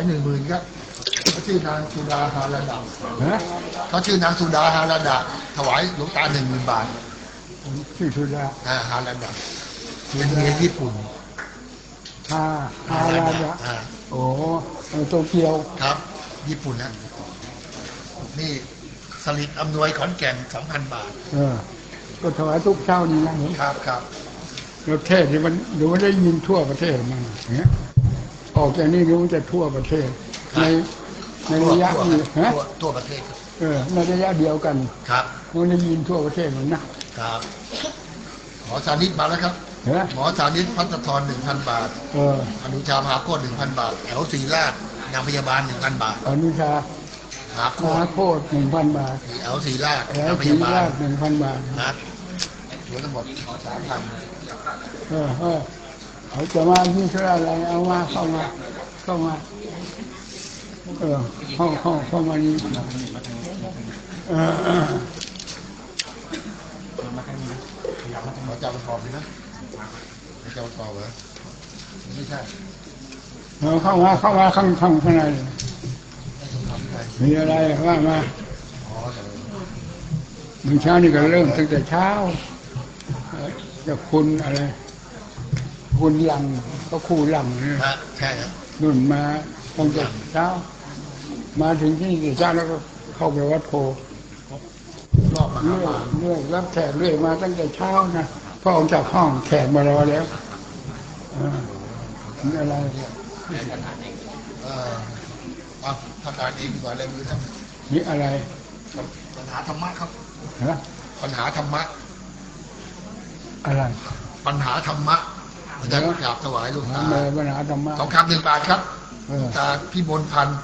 วายหนึ่งหมื่นครับเขาชื่อนางสุดาฮาราดาฮะเขาชื่อนางสุดาฮาราดาถวายหลวงตาหนึ่งหมื่นบาทชื่อสุดาอ่าฮาราดาเป็นเมียญี่ปุ่นฮาฮาราดะอ่าโอ้เออโตเกียวครับ ญี่ปุ่นนะนี่สลิดอำนวยขอนแก่นสองพันบาทเออก็ถวายทุกเช้านี่นะเห็นครับครับแล้วเทศนี่มันดูว่าได้ยินทั่วประเทศมันเนี่ย ออกจากนี้รู้ว่าจะทั่วประเทศ ในในทั่วระยะทั่วนี้ฮะทั่วทั่วประเทศครับเออในระยะเดียวกัน ครับมันได้ยินทั่วประเทศมันนะครับหมอสานิตมาแล้วครับเห็นไหมหมอสานิตพัฒทรหนึ่งพันบาทเอออนุชามหาโคตรหนึ่งพันบาทแถวศรีราชนางพยาบาลหนึ่งพันบาทอนุชาหาโคมหาตรโคตรหนึ่งพันบาทแถวศรีราชแล้วนางพทียาบาราลชหนึ่งพันบาทนะรวมทั้งหมดสามพัน เออเออเขาจะมาที่เท่าไรเอามาเข้ามาเข้ามาเออเข้าเข้าเข้ามานี่เออเออขอเจ้าประกอบเลยนะขอเจ้าประกอบเหรอไม่ใช่เออเข้ามาเข้ามาข้างข้างข้างในไม่ต้องทำอะไรมีอะไรว่ามาเมื่อเช้านี่ก็เริ่มตั้งแต่เช้าจะคุณอะไร คุณหลังก็ครูหลังเนี่ยฮะใช่ครับนุ่นมาตั้งแต่เช้า มาถึงที่นี่เช้าแล้วก็เข้าไปวัดโพรอบมหาเรื่อยบาลเรื่อยรับแขกเรื่อยมาตั้งแต่เช้านะพ่อออกจากห้องแขกมารอแล้วอ่านี่อะไรเนี่ยเออเอาทำการเองดีกว่าอะไรมือทนี่อะไรำปัญหาธรรมะครับฮะปัญหาธรรมะอะไรปัญหาธรรมะอา จารย์กราบถวายหลวงหาตาเมปัญหาธรรมะทองคำหนึ่งบาทครับเออตาพี่มนพันธ์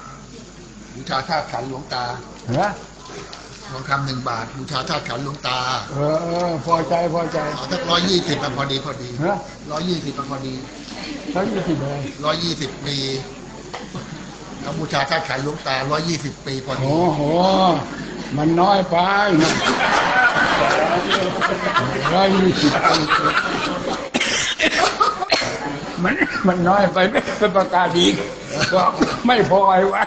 บูชาธาตุขันหลวงตาฮะทองคำหนึ่งบาทบูชาธาตุขันหลวงตาเออเออพอใจพอใจเอาสักร้อยยี่สิบพอดีพอดีฮะร้อยยี่สิบพอดีแล้วยี่สิบอะไรร้อยยี่สิบปีแล้วบูชาธาตุขันหลวงตาร้อยยี่สิบปีพอดีโอ้โหมันน้อยไปนะร้อยยี่สิบ มันมันน้อยไปไม่เป็นประกาศอีกก็ไม่พอไอ้วะ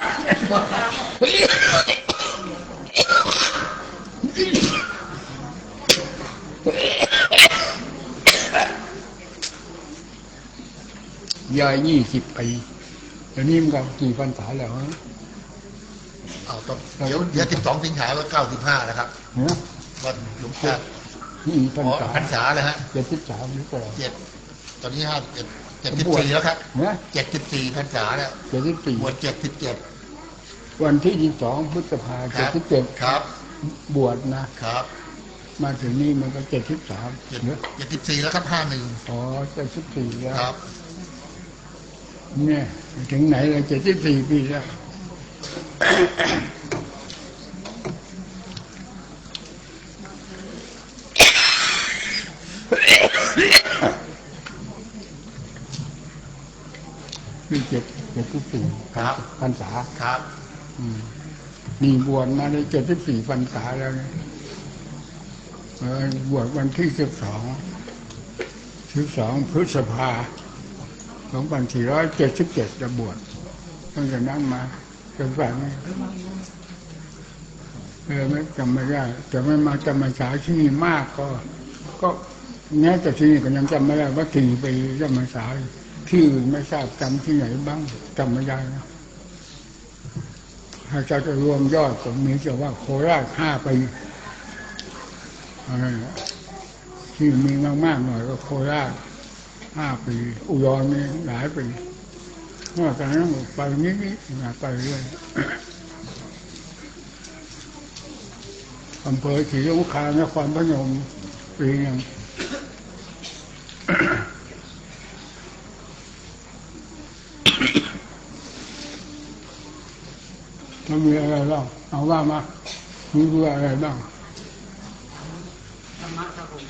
ยายยี่สิบปีเดี๋ยวนี้มันก็กี่พรรษาแล้วฮะเอาต้องเดี๋ยวเดี๋ยวสิบสองสิงหาก็เก้าสิบห้านะครับเนี่ยวันหลวงตานี่พรอ๋รอษาพรรษาเลยฮะเจ็ดสิบสามหรือเปล่าเจ็ดตอนนี้ห้าเจ็ด เจ็ดสิบสี่แล้วครับเนี่ยเจ็ดสิบสี่พรรษาแล้วเจ็ดสิบสี่บวชเจ็ดสิบเจ็ดวันที่ยี่สองพฤษภาคเจ็ดรับสิบเจ็ดครับ บวชนะครับ มาถึงนี่มันก็เจ็ดสิบสามเจ็ดเนี่ยเจ็ดสิบสี่แล้วครับห้าหนึ่งอ๋อเจ็ดสิบสี่แล้วครับ เนี่ย ถึงไหนแล้วเจ็ดสิบสี่ปีแล้ว นี่เจ็ดเจ็ดสิบสี่ครับพรรษาครับอืมนี่บวชมาได้เจ็ดสิบสี่พรรษาแล้วเนี่ยเออบวชวันที่สิบสองสิบสองพฤษภาสองพันสี่ร้อยเจ็ดสิบเจ็ดจะบวชตั้งแต่นั้นมาจนป่านนี้เออไม่จำไม่ได้จะไม่มาจำมาสาที่นี่มากก็ ก็แม้แต่ที่นี่ก็ยังจำไม่ได้ว่ากี่ปีจำมาสา ที่อื่นไม่ทราบจำที่ไหนบ้างจำไม่ได้นะถ้าจะจะรวมยอดก็มีแต่ว่าโคราชห้าปีที่มีมากๆหน่อยก็โคราชห้าปี อุดรนี่หลายปีนอกจากนั้นไปนิดๆนะไปเรื่อยอำเภอศรีสงครามนครพนมปีหนึง มันมีอะไรบ้างเอาว่ามามีเรื่องอะไรบ้างธรรมะครับผม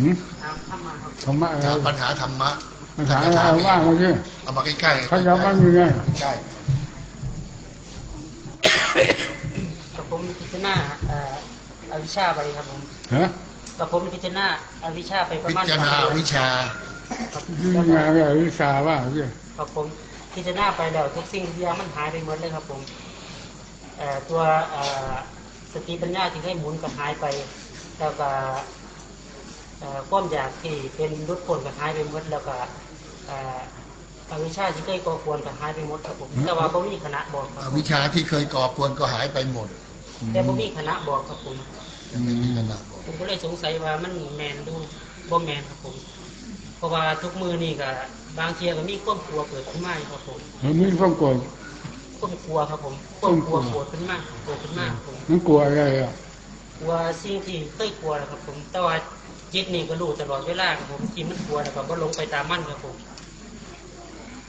หืมทางธรรมะครับธรรมะอะไรถามปัญหาธรรมะภาษาอะไรเอาว่ามาสิเอามาใกล้ๆเขาจะว่ายังไงใกล้กับผมพิจารณาเอ่ออวิชชาไปครับผมฮะกับผมพิจารณาอวิชชาไปประพิมาณจารณาสองเดือนวิชาครับที่งานอะไรวิชาว่าสิกับผมพิพิจารณาไปแล้วทุกสิ่งทุกอย่างมันหายไปหมดเลยครับผมเอ่อ ตัวเอ่อสติปัญญาที่ให้หมุนก็หายไป แล้วก็เอ่อความอยากที่เป็นรุดพ้นก็หายไปหมดแล้วก็เอ่ออวิชชาที่เคยก่อควรก็หายไปหมดครับผมแต่ว่าบ่มีคณะบอกครับอวิชชาที่เคยก่อกวนก็หายไปหมด แต่บ่มีคณะบอกครับผมไม่มีขนาดบอกผมก็เลยสงสัยว่ามันแมนดูบ่แมนครับผมเพราะว่าทุกมือนี่ก็บางเทียก็มีความกลัวเกิดขึ้นมาครับผมมันมีความโกรธความกลัวครับผมความกลัวโกรธขึ้นมาโกรธขึ้นมาครับผมมันกลัวอะไรอะกลัวสิ่งที่เคยกลัวนะครับ ผมแต่ว่าจิตนี่ก็รู้ตลอดเวลาครับผมที่มันกลัวแล้วก็บ่ลงไปตามมันครับผม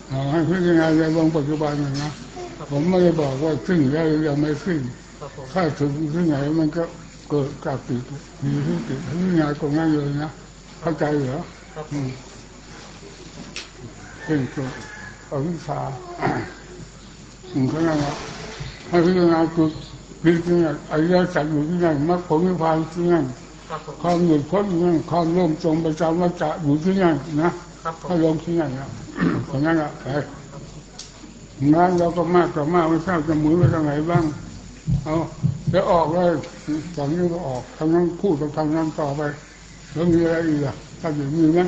เอาให้พิจารณาในวงปัจจุบันนะนะผมไม่ได้บอกว่าขึ้นแล้วหรือยังไม่ขึ้นครับผมถ้าถึงที่ไหนมันก็เกิดจากติดมีที่ติดพิจารณาตรงนั้นเลยนะเข้าใจเหรอครับผอืมมเป็นจุดอวิชชา อืมเขานั่นแหละให้พิจารณาจุดพิจารณาอริยสัจอยู่ที่นั่นมรรคผลนิพพานที่นั่นครับผมความหยุดพ้นอยู่นั่นความร่มจงประจำวัฏจะอยู่ที่นั่นนะครับผมให้ลงที่นั่นนะตรงนั้นแหละไปงานเราก็มากต่อมากไม่ทราบจะหมุนไปทางไหนบ้าง เอาเดี๋ยวออกเลยตอนนี้ก็ออกทางนั้นพูดกับทางนั้นต่อไปแล้วมีอะไรอีกอะถ้าอย่างนี้นะ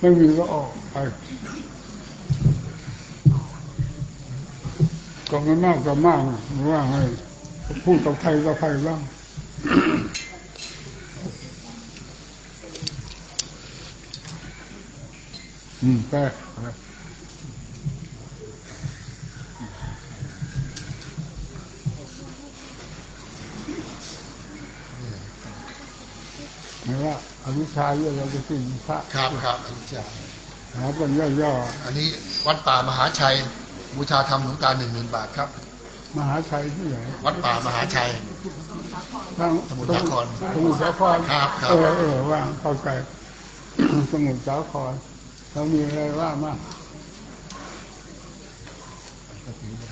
ไม่มีก็ออกไป ก็ไม่มากก็มากนะว่าไงพูดกับใครก็ใครบ้างอืมไปไปไม่ว่าอวิชชาเยอะเราจะสิ้นพระครับครับอวิชชาหาเป็นย่ออันนี้วัดป่ามหาชัย บูชาธรรมหลวงตาหนึ่งหมื่นบาทครับๆมหาชัยที่ไหนวัดป่ามหาชัย ทางสมุทรสาครสมุทรสาครครับครับ เออเออว่างเข้าใจ สมุทรสาครเรามีอะไรว่ามาก ก็ถือมาใ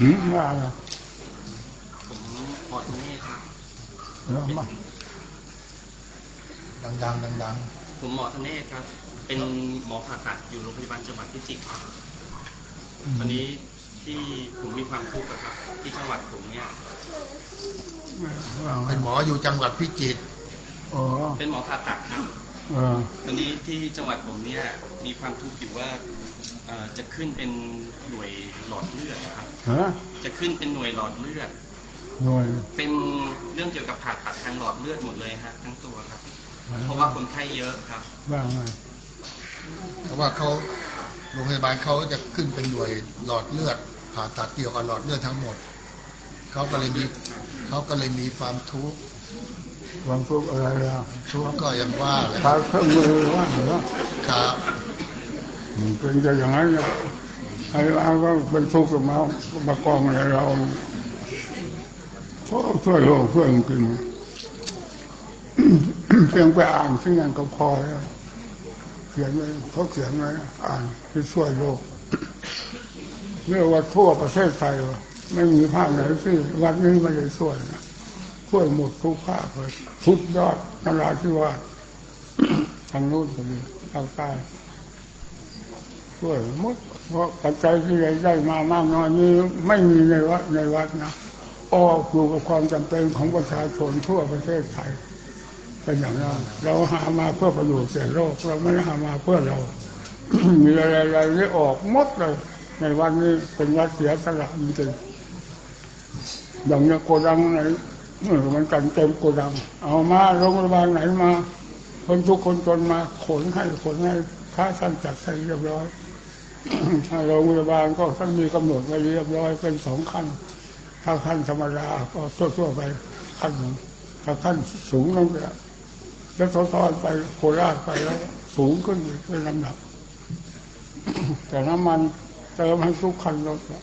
ห้รอรูปสามนาทีหืมว่าอะไรผมหมอดเนธครับแล้วมาดังๆดังผมหมอธเนศครับ เป็นหมอผ่าตัดอยู่โรงพยาบาลจังหวัดพิจิตรครับวันนี้ที่ผมมีความทุกข์อะครับ ที่จังหวัดผมเนี่ยว่าๆไงเป็นหมออยู่จังหวัดพิจิตรอ๋อเป็นหมอผ่าตัดครับเออวันนี้ที่จังหวัดผมเนี่ย มีความทุกข์อยู่ว่าเอ่อ จะขึ้นเป็นหน่วยหลอดเลือดครับฮะจะขึ้นเป็นหน่วยหลอดเลือดหน่วยเป็นเรื่องเกี่ยวกับผ่าตัดทางหลอดเลือดหมดเลยฮะทั้งตัวครับ เพราะว่าคนไข้เยอะครับว่าไงเพราะว่าเขาโรงพยาบาลเขาจะขึ้นเป็นหน่วยหลอดเลือด ผ่าตัดเกี่ยวกับหลอดเลือดทั้งหมดเขาก็เลยมีเขาก็เลยมีความทุกข์ความทุกข์อะไรอะทุกข์ก็ยังว่าเลยขายเครื่องมือว่าเหรอครับ อืมเป็นจะอย่างนั้นนะไอ้เราก็เป็นทุกข์กับมามากองอะไรเราเพราะช่วยโลกช่วยจริงเพียงไปอ่านที่นั่นก็พอแล้วเขียนไว้เขาเขียนไว้อ่านที่ช่วยโลกเรียกว่าทั่วประเทศไทยวะไม่มีภาคไหนที่วัดนี้ไม่ได้ช่วยนะช่วยหมดทุกภาคเลยสุดยอดนราธิวาสทางโน้นก็มีภาคใต้ ช่วยหมดเพราะปัจจัยที่ได้ได้มามากน้อยนี้ไม่มีในวัดในวัดนะออกอยู่กับความจำเป็นของประชาชนทั่วประเทศไทยเป็นอย่างนั้นเราหามาเพื่อประโยชน์แก่โลกเราไม่ได้หามาเพื่อเรา มีอะไรๆที่ออกหมดเลย ในวันนี้เป็นวัดเสียสละจริงๆอย่างนี้โกดังไหนเออมันกันเต็มโกดัง เอามาโรงพยาบาลไหนมาคนทุกคนจนมาขนให้ขนให้พระท่านจัดให้เรียบร้อย ถ้าโรงพยาบาลก็ท่านมีกำหนดไว้เรียบร้อยเป็นสองขั้น ถ้าขั้นธรรมดาก็ทั่วๆไปขั้นหนึ่งถ้าขั้นสูงลงไปแล้วทอดๆไปโคราชไปแล้ว สูงขึ้นเป็นลำดับ แต่น้ำมันเติมให้ทุกคันรถอะ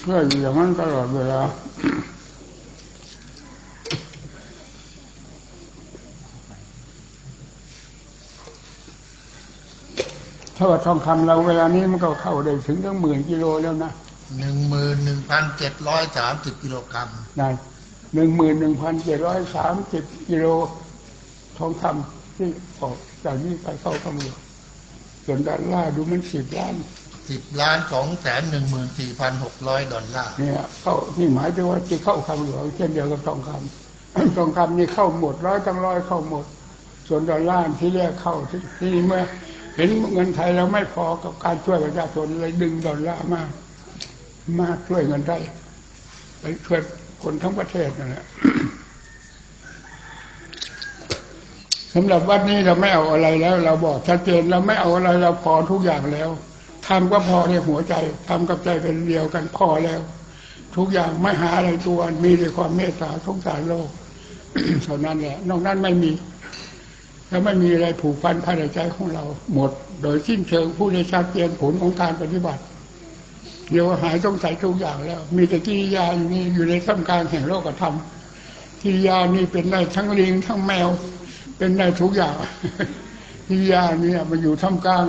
เชื่ออยู่อย่างนั้นตลอดเวลา ถ้าว่าทองคำเราเวลานี้มันก็เข้าได้ถึงตั้งหมื่นกิโลแล้วนะหนึ่งหมื่นหนึ่งพันเจ็ดร้อยสามสิบกิโลกรัมได้หนึ่งหมื่นหนึ่งพันเจ็ดร้อยสามสิบกิโลทองคำที่ออกจากนี้ไปเข้าคำหลวงส่วนดอลลาร์ดูมันสิบล้านสิบล้านสองแสนหนึ่งหมื่นสี่พันหกร้อยดอลลาร์เนี่ยเข้านี่หมายถึงว่าจะเข้าคำหลวงเช่นเดียวกับทองคำทองคำนี่เข้าหมดร้อยทั้งร้อยเข้าหมด ส่วนดอลลาร์ที่เรียกเข้าที่ที่เมื่อ เห็นเงินไทยเราไม่พอกับการช่วยประชาชนเลยดึงดอลลาร์มา มาช่วยเงินได้ไปช่วยคนทั้งประเทศนั่นแหละสำหรับวัดนี้เราไม่เอาอะไรแล้ว เราบอกชัดเจนเราไม่เอาอะไรเราพอทุกอย่างแล้วทำก็พอในหัวใจทำกับใจเป็นเดียวกันพอแล้ว ทุกอย่างไม่หาอะไรตัวมีแต่ความเมตตาสงสารโลกเท่านั้นแหละนอกนั้นไม่มี แล้วไม่มีอะไรผูกพันภายในใจของเรา หมด โดยสิ้นเชิงผู้ได้ชัดเจนผลของการปฏิบัติเดี๋ยวหายสงสัยทุกอย่างแล้ว มีแต่กิริยาอยู่นี่อยู่ในท่ามกลางแห่งโลกธรรมกิริยานี่เป็นได้ทั้งลิงทั้งแมว เป็นได้ทุกอย่างกิริยาเนี่ยมันอยู่ท่ามกลาง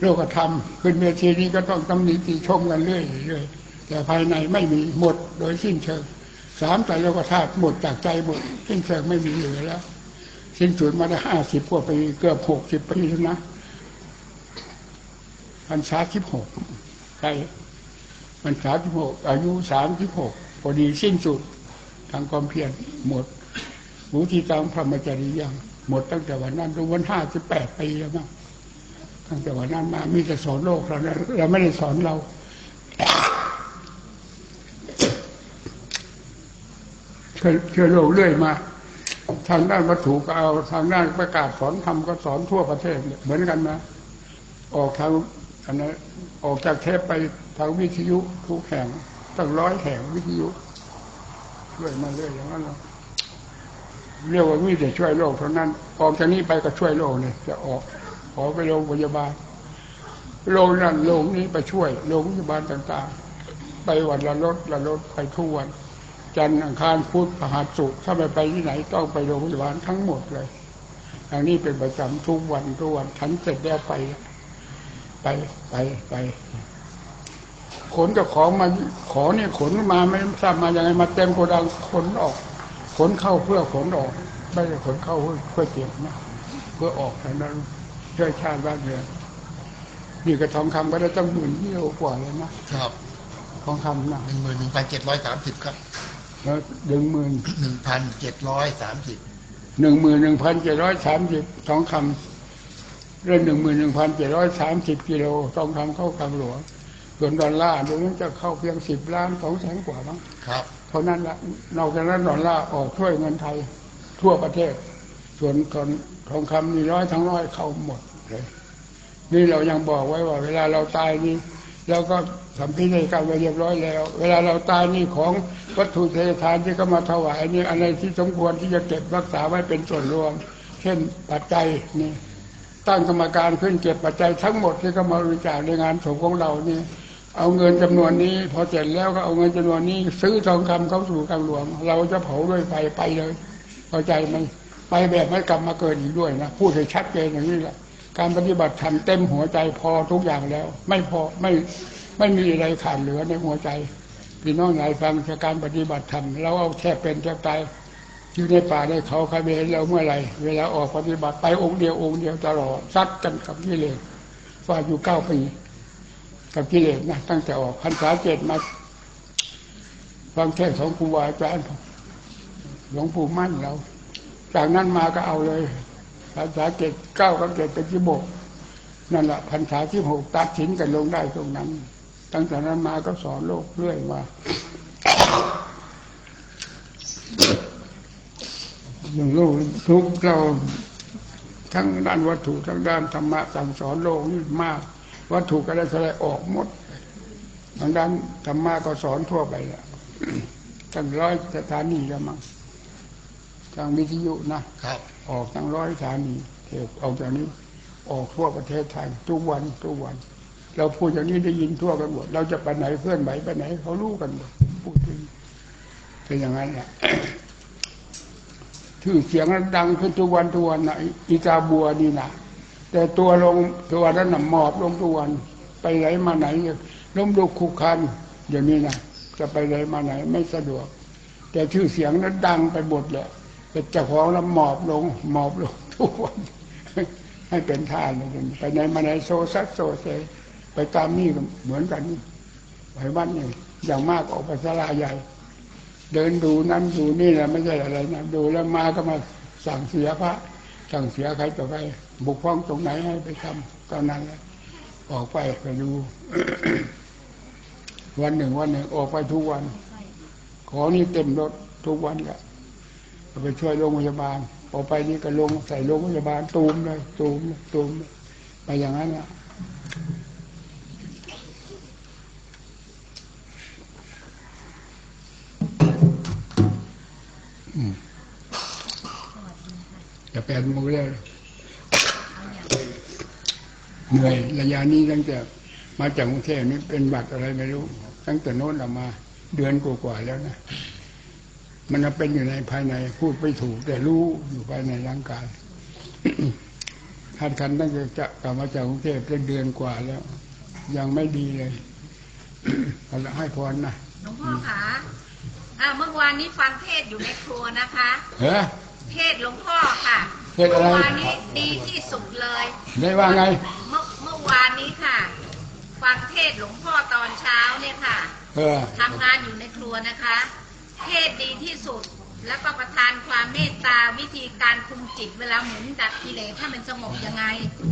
โลกธรรมขึ้นเวทีนี้ก็ต้องตำหนิติชมกันเรื่อยเรื่อยแต่ภายในไม่มีหมด โดยสิ้นเชิงสามแต่โลกธาตุหมดจากใจหมดสิ้นเชิงไม่มีเหลือแล้ว สิ้นสุดมาได้ห้าสิบกว่าปีเกือบหกสิบปีแล้วนะพรรษาสิบหกใช่พรรษาสิบหกอายุสามสิบหกพอดีสิ้นสุดทางความเพียรหมดมุทิตามพรหมจริยังหมดตั้งแต่วันนั้นจนวันห้าสิบแปดปีแล้วมั้งตั้งแต่วันนั้นมามีแต่สอนโลกเราเราไม่ได้สอนเราช่วยช่วยโลกเรื่อยมา ทางด้านวัตถุก็เอาทางด้านประกาศสอนธรรมก็สอนทั่วประเทศเหมือนกันนะออกทางอันนั้นออกจากเทปไปทางวิทยุทุกแห่งตั้งร้อยแห่งวิทยุเรื่อยมาเรื่อยอย่างนั้นเราเรียกว่ามีแต่ช่วยโลกเท่านั้น ออกจากนี้ไปก็ช่วยโลกเลยจะออกขอไปโรงพยาบาลโรงนั้นโรงนี้ไปช่วยโรงพยาบาลต่าง ๆ ไปวันละรถละรถไปทุกวัน จันทร์อังคารพุธพฤหัสศุกร์ถ้าไม่ไปที่ไหนต้องไปโรงพยาบาลทั้งหมดเลยอันนี้เป็นประจำทุกวันทุกวันฉันเสร็จแล้วไป ไปไปไปขนกับของมาขอเนี่ยขนมาไม่ทราบมายังไงมาเต็มโกดังขนออก ขนเข้าเพื่อขนออก ไม่ได้ขนเข้าเพื่อเพื่อเก็บนะเพื่อออกทางนั้นช่วยชาติบ้านเมืองนี่กระทองคำก็ได้ตั้งหมื่นกิโลกว่าเลยนะครับ ทองคำนะหนึ่งหมื่นหนึ่งพันเจ็ดร้อยสามสิบครับ แล้วหนึ่งหมื่นหนึ่งพันเจ็ดร้อยสามสิบหนึ่งหมื่นหนึ่งพันเจ็ดร้อยสามสิบทองคำเรื่องหนึ่งหมื่นหนึ่งพันเจ็ดร้อยสามสิบกิโลทองคำเข้าคำหลวงส่วนดอลลาร์เดี๋ยวนี้จะเข้าเพียงสิบล้านสองแสนกว่ามั้งครับเท่านั้นละนอกจากนั้นดอลลาร์ออกช่วยเงินไทยทั่วประเทศ ส่วนทองทองคำมีร้อยทั้งร้อยเข้าหมดเลยนี่เรายังบอกไว้ว่า เวลาเราตายนี่ เราก็สัมพิธีกรรมไว้เรียบร้อยแล้ว เวลาเราตายนี่ของวัตถุเททานที่ก็มาถวายนี่อะไรที่สมควรที่จะเก็บรักษาไว้เป็นส่วนรวม เช่นปัจจัยนี่ตั้งกรรมการขึ้นเก็บปัจจัยทั้งหมดที่ก็มาบริจาคในงานศพของเรานี่เอาเงินจำนวนนี้ พอเสร็จแล้วก็เอาเงินจำนวนนี้ ซื้อทองคำเข้าสู่กลางหลวง เราจะเผาด้วยไฟไปเลยเข้าใจไหมไปแบบไม่กลับมาเกิดอีกด้วยนะพูดให้ชัดเจนอย่างนี้แหละ การปฏิบัติธรรมเต็มหัวใจพอทุกอย่างแล้ว ไม่พอไม่ไม่มีอะไรขาดเหลือในหัวใจพี่น้องไหนฟังจากการปฏิบัติธรรมเราเอาแค่เป็นแค่ตายอยู่ในป่าในเขาใครไปเห็นเราเมื่อไหร่เวลาออกปฏิบัติไปองค์เดียวองค์เดียวตลอดซัดกันกับกิเลสว่าอยู่เก้าปีกับกิเลสนะตั้งแต่ออกพรรษาเจ็ดมาฟังเทศของครูบาอาจารย์หลวงปู่มั่นเรา จากนั้นมาก็เอาเลย พรรษาเจ็ดเก้ากับเจ็ดเป็นที่บกนั่นแหละพรรษาที่หกตัดสินกันลงได้ตรงนั้น ตั้งแต่นั้นมาก็สอนโลกเรื่อยมาอย่างโลกทุกเราทั้งด้านวัตถุทั้งด้านธรรมะสั่งสอนโลกนี่มาก วัตถุก็ได้แสดงออกหมดทางด้านธรรมะก็สอนทั่วไปแล้วตั้งร้อยสถานีแล้วมั้ง ทางวิทยุนะครับ ออกตั้งร้อยสถานีเทปออกจากนี้ ออกทั่วประเทศไทยทุกวันทุกวัน เราพูดอย่างนี้ได้ยินทั่วกันหมดเราจะไปไหนเพื่อนไหนไปไหน เขารู้กันหมดพูดถึงเป็นอย่างนั้นแหละชื่อเสียงดังขึ้นทุกวันทุกวันนะอีกาบัวนี่นะแต่ตัวลงตัวนั้นน่ะหมอบลงทุกวัน ไปไหนมาไหนล้มลุกคลุกคลานอย่างนี้นะจะไปไหนมาไหนไม่สะดวก แต่ชื่อเสียงนั้นดังไปหมดเลย เป็นเจ้าของแล้วหมอบลง หมอบลงทุกวันให้เป็นท่าเลยไปไหนมาไหนโซซัดโซเซไปตามนี่เหมือนกันไปบ้านนี่อย่างมากออกไปศาลาใหญ่ เดินดูนั้นดูนี่นะไม่ใช่อะไรนะดูแล้วมาก็มาสั่งเสียพระ สั่งเสียใครต่อไปบุกฟ้องตรงไหนให้ไปทำตอนนั้นแหละออกไปไปดู วันหนึ่งวันหนึ่งออกไปทุกวัน ขอนี่เต็มรถทุกวันแหละ ไปช่วยโรงพยาบาลออไปนี่ก็ลงใส่โรงพยาบาลตูมเลยตูมเลยตูมไปอย่างนั้นอะจะแปดโมงแล้วเหนื่อยระยะนี้ตั้งแต่มาจากกรุงเทพนี่เป็นบัตรอะไรไม่รู้ ตั้งแต่โน้นออกมา เดือนกว่าๆแล้วนะ มันเป็นอยู่ในภายในพูดไม่ถูก แต่รู้อยู่ภายในร่างกายทัดคันตั้งแต่จะกลับมาจากกรุงเทพเป็นเดือนกว่าแล้ว ยังไม่ดีเลยเอาละให้พรนะหลวงพ่อคะอ่าเมื่อวานนี้ฟังเทศน์อยู่ในครัวนะคะเฮ้ยเทศน์หลวงพ่อค่ะเทศน์อะไรเมื่อวานนี้ดีที่สุดเลยได้ว่าไง เมื่อเมื่อวานนี้ค่ะ ฟังเทศน์หลวงพ่อตอนเช้าเนี่ยค่ะเออทำงานอยู่ในครัวนะคะ เทศน์ดีที่สุด แล้วก็ประทานความเมตตาวิธีการคุมจิตเวลาหมุนดับกิเลสถ้ามันสงบยังไง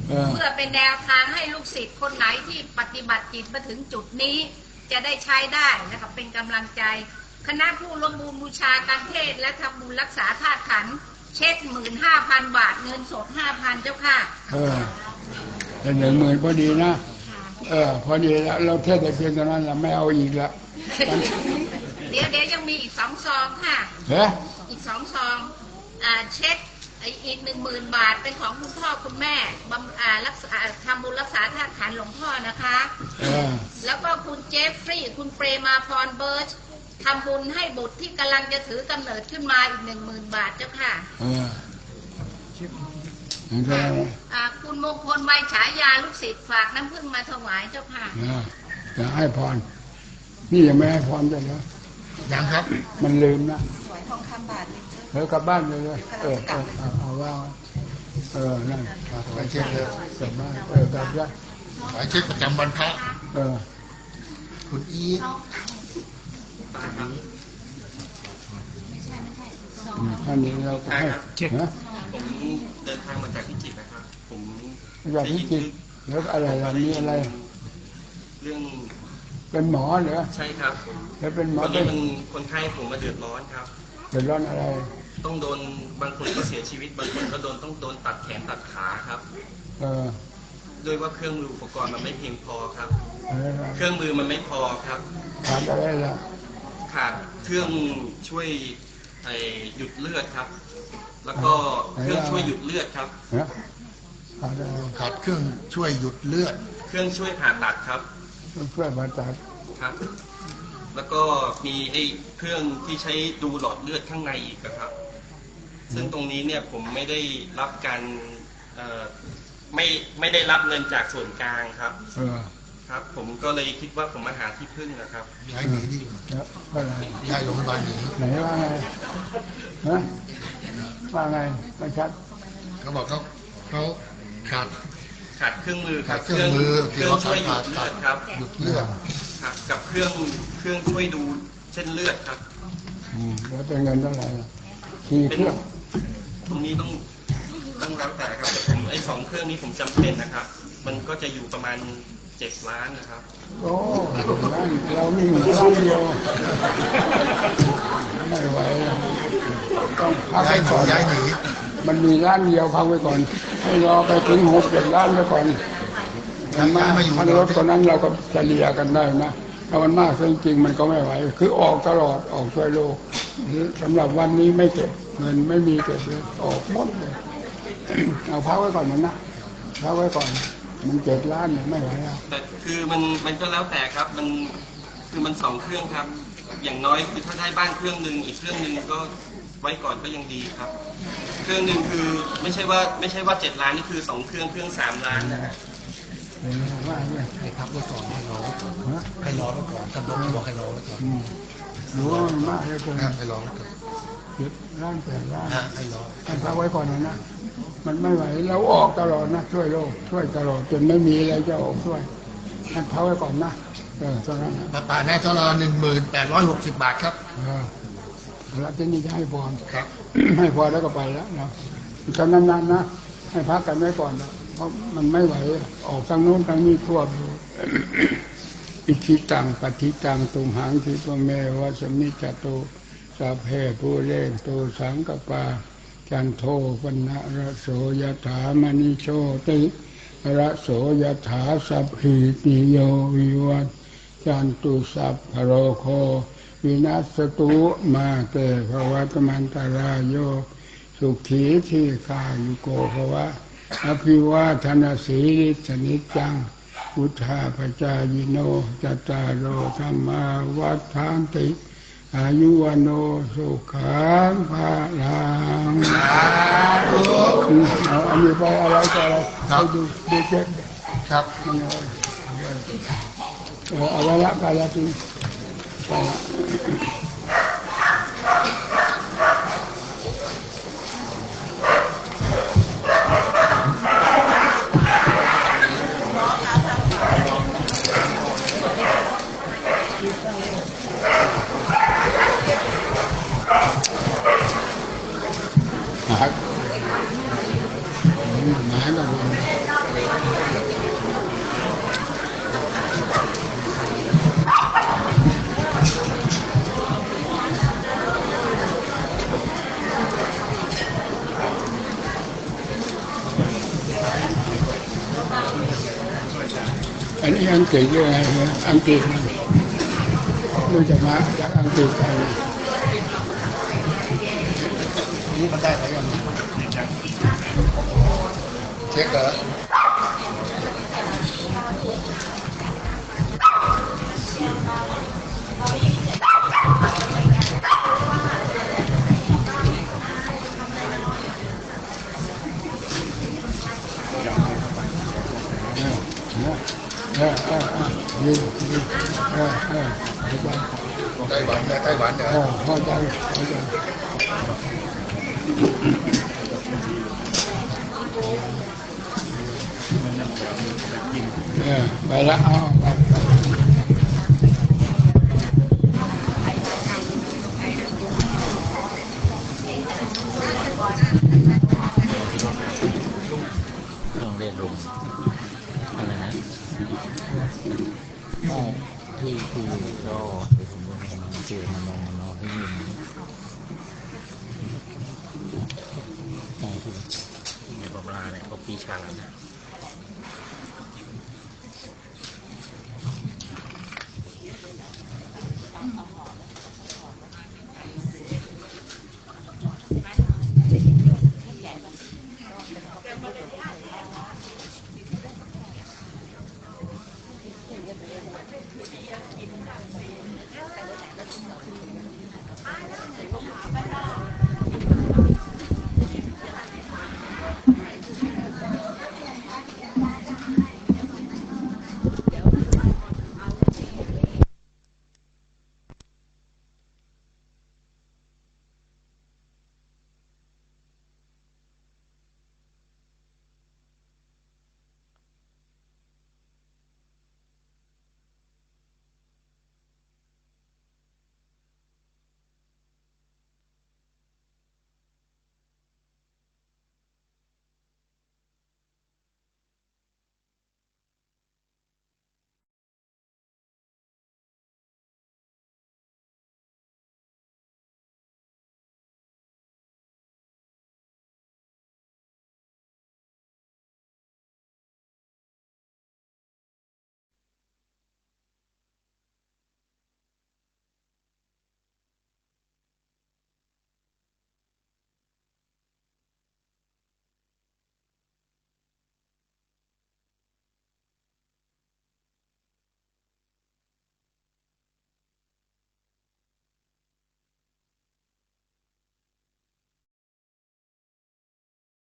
เออเพื่อเป็นแนวทางให้ลูกศิษย์คนไหนที่ปฏิบัติจิตมาถึงจุดนี้ จะได้ใช้ได้และก็เป็นกำลังใจ คณะผู้ร่วมบุญบูชาการเทศน์และทำบุญรักษาธาตุขันธ์เช็คหมื่นห้าพันบาทเงินสดห้าพันเจ้าค่ะเออเป็นหนึ่งหมื่นพอดีนะ เออ พอดีแล้วเราเทศแต่เพียงเท่านั้นเราไม่เอาอีกละ เดี๋ยวเดี๋ยวยังมีอีกสองซองค่ะ เฮ้ยอีกสองซองอ่าเช็คไอ้อีกหนึ่งหมื่นบาทเป็นของคุณพ่อคุณแม่บำอ่ารักษาทำบุญรักษาธาตุขันธ์หลวงพ่อนะคะ เออแล้วก็คุณเจฟฟรีย์คุณเปรมาพรเบิร์ชทำบุญให้บุตรที่กำลังจะถือกำเนิดขึ้นมาอีกหนึ่งหมื่นบาทเจ้าค่ะเออมันก็อะไรอ่าคุณมงคลใบฉายาลูกศิษย์ฝากน้ำพึ่งมาถวายเจ้าค่ะ เออจะให้พร นี่ยังไม่ให้พรเลยนะ ยังครับ มันลืมนะถวายทองคำบาทหนึ่งเออกลับบ้านเลยเลยเออเออเอาเอาว่า เออนั่นไปเช็คเลยกลับบ้านเออกลับบ้านไปเช็คประจำวันพระเออ คุณอีทอืมท่านนี้เราก็ให้นะผมเดินทางมาจากพิจิตรนะครับ ผมอยากพิจิตรแล้วอะไรล่ะมีอะไร เรื่อง เป็นหมอเหรอใช่ครับแล้วเป็นหมตออนเป็นี้นมันคนไข้ผมมาเดือดร้อนครับ เดือดร้อนอะไรต้องโดนบางคนก็เสียชีวิตบางคนก็โดนต้องโดนตัดแขนตัดขาครับ เออด้วยว่าเครื่องมืออุปกรณ์มันไม่เพียงพอครับ อะไรล่ะเครื่องมือมันไม่พอครับ ขาดอะไรล่ะขาดเครื่องช่วยไอ้หยุดเลือดครับ แล้วก็เครื่องช่วยหยุดเลือดครับ ฮะขาดอะไรขาดเครื่องช่วยหยุดเลือด เครื่องช่วยผ่าตัดครับ เพื่อนมาตัดครับ แล้วก็มีไอ้เครื่องที่ใช้ดูหลอดเลือดข้างในอีกนะครับ ซึ่งตรงนี้เนี่ยผมไม่ได้รับการเอ่อไม่ไม่ได้รับเงินจากส่วนกลางครับ เออครับ ผมก็เลยคิดว่าผมมาหาที่พึ่งนะครับ ย้ายหนีดีแล้วก็อะไรย้ายโรงพยาบาลหนีไหนว่าไงฮะว่าไงไม่ชัดเขาบอกเขาเขาขาด ขาดเครื่องมือคขารัดบเครื่องมือเคที่รื่องเขาช่วยหยุขาดดเลืขาอดดครับหยุดเลือดครับกับเครื่องเครื่องช่วยดูเส้นเลือดครับอืมแล้วเป็นเงินเท่าไหร่ล่ะกี่เครื่องตรงนี้ต้องต้องแล้วแต่ครับแต่ผมไอ้สองเครื่องนี้ผมจำเป็นนะครับ มันก็จะอยู่ประมาณเจ็ดล้านนะครับ โอ้นั่นเรามีหนึ่งร้านเดียวไม่ไหวแล้วต้องพักย้าไปยหนีก่อนย้ายหนี มันมีร้านเดียวพักไว้ก่อน ให้รอไปถึงหกเจ็ดร้านไปก่อนมันมากถ้ารถคนนั้นเราก็เฉลี่ยกันได้นะถ้ามันมากจริงๆมันก็ไม่ไหว คือออกตลอดออกช่วยโลกสำหรับวันนี้ไม่เก็บเงินไม่มีเก็บเลยออกหมดเลยเอาพักไว้ก่อนมันนะพักไว้ก่อน มันเจ็ดล้านเนี่ยไม่ไหวแล้วแต่คือมันมันก็แล้วแต่ครับมันคือมันสองเครื่องครับ อย่างน้อยคือถ้าได้บ้านเครื่องหนึ่งอีกเครื่องหนึ่งก็ไว้ก่อนก็ยังดีครับ เครื่องหนึ่งคือไม่ใช่ว่าไม่ใช่ว่าเจ็ดล้านนี่คือสองเครื่องเครื่องสามล้านนะฮะเออว่าเนี่ยให้พักไว้ก่อนให้รอไว้ก่อนฮะให้รอไว้ก่อนกำหนดบอกให้รอไว้ก่อนอืมรู้ว่ามันมากเลยคนนะให้รอไว้ก่อนเจ็ดล้านแปดล้านนะให้รอให้พักไว้ก่อนนะนะมันไม่ไหวเราออกตลอดนะช่วยโลกช่วยตลอดจนไม่มีอะไรจะออกช่วยให้พักไว้ก่อนนะเออตอนนั้นนะมาป่าแน่ทรหนึ่งหมื่นแปดร้อยหกสิบบาทครับเออ แล้วที่นี่จะให้พรครับให้พรแล้วก็ไปแล้วนะตอนนั้นๆนะให้พักกันไว้ก่อนนะเพราะมันไม่ไหวออกทางโน้นทางนี้ทั่วดูอิทิตังปฏิตังตุมหังทิปเมวะสมิจจตุสัพเพปูเรนตุสังกปาจันโทปนะระโสยถามณิโชติระโสยถาสัพพิติโยวิวัตจันตุสัพพะโรโค วินัสตุมาเตภวัตมันตรายโยสุขีที่ข้ายุโกภวะอภิวาทนาสีริสนิจจังพุทธาปจายโนจตารโรธรรมาวัฏฐานติ อายุวันโนสุขังภาลังอืมเอาอันนี้ไปอะไรก็อะไรไปดูดูเช็คครับมันเอาเอาอะไรละไปละที ไอันนี้อังกฤษด้วยไงฮะอังกฤษมันรู้จักมาจากอังกฤษไป นี่มันได้ไหมยังเช็คเหรอ เออเอ อเออยืนยืนเออเออเข้าใจไต้หวันเนะก็ที่ที่ก็เดี๋ยวผมจะให้มันเจอมันมองมันมองให้ยินใช่ที่มีบาบลาเนี่ยเขาปีชาแล้วนะ